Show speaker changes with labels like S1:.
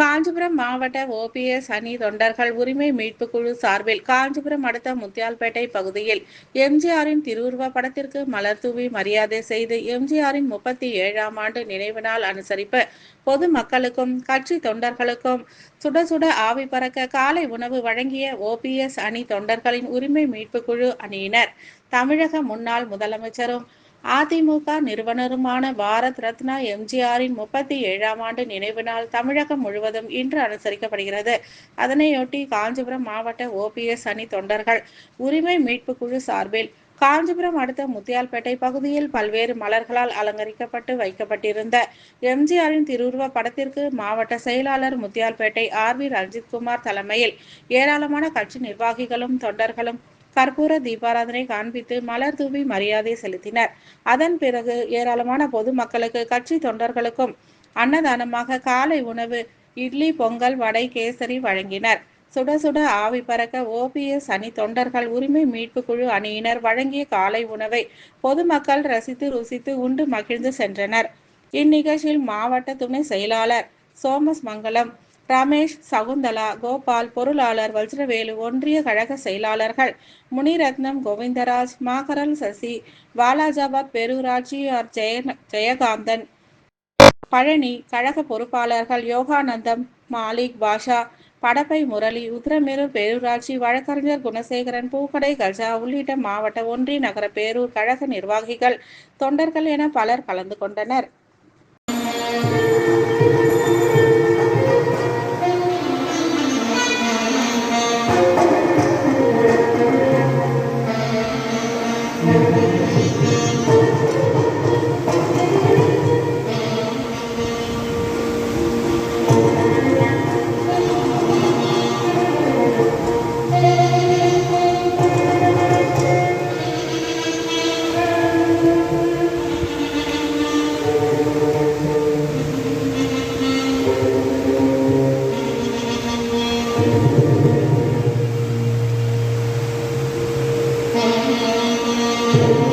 S1: காஞ்சிபுரம் மாவட்ட ஓபிஎஸ் அணி தொண்டர்கள் உரிமை மீட்பு குழு சார்பில் காஞ்சிபுரம் அடுத்த முத்தியால்பேட்டை பகுதியில் எம்ஜிஆரின் திருவுருவ படத்திற்கு மலர் தூவி மரியாதை செய்து எம்ஜிஆரின் முப்பத்தி ஏழாம் ஆண்டு நினைவு நாள் அனுசரிப்பு பொதுமக்களுக்கும் கட்சி தொண்டர்களுக்கும் சுட சுட ஆவி பறக்க காலை உணவு வழங்கிய ஓபிஎஸ் அணி தொண்டர்களின் உரிமை மீட்பு குழு அணியினர். தமிழக முன்னாள் முதலமைச்சரும் அதிமுக நிறுவனருமான பாரத் ரத்னா எம்ஜிஆரின் முப்பத்தி ஏழாம் ஆண்டு நினைவு நாள் தமிழகம் முழுவதும் இன்று அனுசரிக்கப்படுகிறது. அதனையொட்டி காஞ்சிபுரம் மாவட்ட ஓபிஎஸ் அணி தொண்டர்கள் உரிமை மீட்பு குழு சார்பில் காஞ்சிபுரம் அடுத்த முத்தியால்பேட்டை பகுதியில் பல்வேறு மலர்களால் அலங்கரிக்கப்பட்டு வைக்கப்பட்டிருந்த எம்ஜிஆரின் திருவுருவ படத்திற்கு மாவட்ட செயலாளர் முத்தியால்பேட்டை ஆர் வி ரஞ்சித்குமார் தலைமையில் ஏராளமான கட்சி நிர்வாகிகளும் தொண்டர்களும் கற்பூர தீபாராதனை காண்பித்து மலர் தூவி மரியாதை செலுத்தினர். அதன் பிறகு ஏராளமான பொதுமக்களுக்கு கட்சி தொண்டர்களுக்கும் அன்னதானமாக காலை உணவு இட்லி பொங்கல் வடை கேசரி வழங்கினர். சுட சுட ஆவி பறக்க ஓபிஎஸ் அணி தொண்டர்கள் உரிமை மீட்பு குழு அணியினர் வழங்கிய காலை உணவை பொதுமக்கள் ரசித்து ருசித்து உண்டு மகிழ்ந்து சென்றனர். இந்நிகழ்ச்சியில் மாவட்ட துணை செயலாளர் சோமஸ் மங்கலம் ரமேஷ் சகுந்தலா கோபால் பொருளாளர் வஜ்ரவேலு ஒன்றிய கழக செயலாளர்கள் முனிரத்னம் கோவிந்தராஜ் மாகரல் சசி வாலாஜாபாத் பேரூராட்சி ஆர். ஜெய ஜெயகாந்தன் பழனி கழக பொறுப்பாளர்கள் யோகானந்தம் மாலிக் பாஷா படப்பை முரளி உத்திரமேரூர் பேரூராட்சி வழக்கறிஞர் குணசேகரன் பூக்கடை கஜா உள்ளிட்ட மாவட்ட ஒன்றிய நகர பேரூர் கழக நிர்வாகிகள் தொண்டர்கள் என பலர் கலந்து கொண்டனர். Música